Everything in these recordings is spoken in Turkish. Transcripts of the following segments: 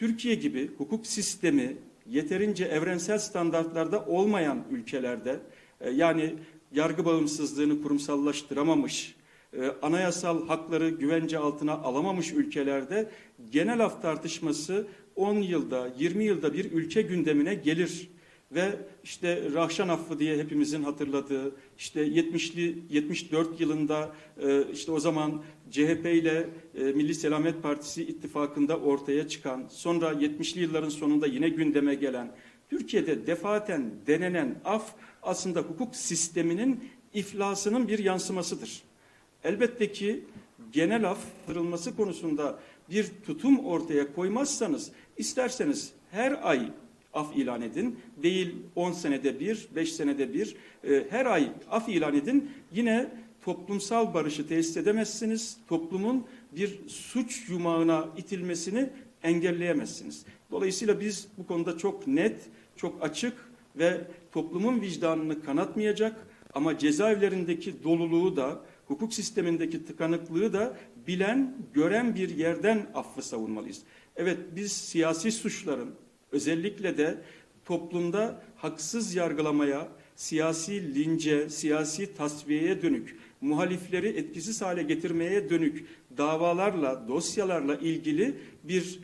Türkiye gibi hukuk sistemi yeterince evrensel standartlarda olmayan ülkelerde e, yani yargı bağımsızlığını kurumsallaştıramamış, e, anayasal hakları güvence altına alamamış ülkelerde genel af tartışması 10 yılda, 20 yılda bir ülke gündemine gelir. Ve işte Rahşan Affı diye hepimizin hatırladığı, işte 70'li 74 yılında e, işte o zaman CHP ile e, Milli Selamet Partisi ittifakında ortaya çıkan, sonra 70'li yılların sonunda yine gündeme gelen, Türkiye'de defaten denenen af aslında hukuk sisteminin iflasının bir yansımasıdır. Elbette ki genel af kırılması konusunda bir tutum ortaya koymazsanız isterseniz her ay af ilan edin. Değil 10 senede bir, 5 senede bir e, her ay af ilan edin. Yine toplumsal barışı tesis edemezsiniz. Toplumun bir suç yumağına itilmesini engelleyemezsiniz. Dolayısıyla biz bu konuda çok net, çok açık ve toplumun vicdanını kanatmayacak ama cezaevlerindeki doluluğu da hukuk sistemindeki tıkanıklığı da bilen, gören bir yerden affı savunmalıyız. Evet biz siyasi suçların özellikle de toplumda haksız yargılamaya, siyasi lince, siyasi tasfiyeye dönük, muhalifleri etkisiz hale getirmeye dönük davalarla, dosyalarla ilgili bir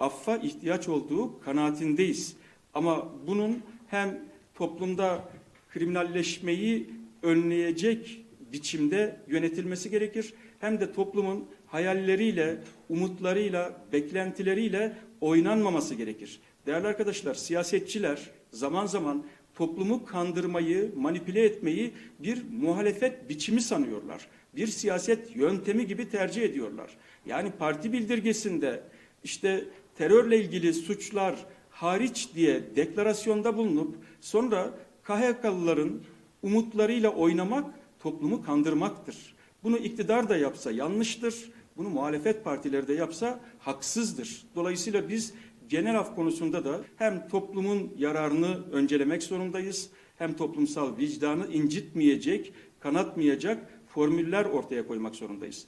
affa ihtiyaç olduğu kanaatindeyiz. Ama bunun hem toplumda kriminalleşmeyi önleyecek biçimde yönetilmesi gerekir. Hem de toplumun hayalleriyle, umutlarıyla, beklentileriyle oynanmaması gerekir. Değerli arkadaşlar, siyasetçiler zaman zaman toplumu kandırmayı, manipüle etmeyi bir muhalefet biçimi sanıyorlar. Bir siyaset yöntemi gibi tercih ediyorlar. Yani parti bildirgesinde işte terörle ilgili suçlar hariç diye deklarasyonda bulunup sonra KHK'lıların umutlarıyla oynamak toplumu kandırmaktır. Bunu iktidar da yapsa yanlıştır. Bunu muhalefet partileri de yapsa haksızdır. Dolayısıyla biz genel af konusunda da hem toplumun yararını öncelemek zorundayız, hem toplumsal vicdanı incitmeyecek, kanatmayacak formüller ortaya koymak zorundayız.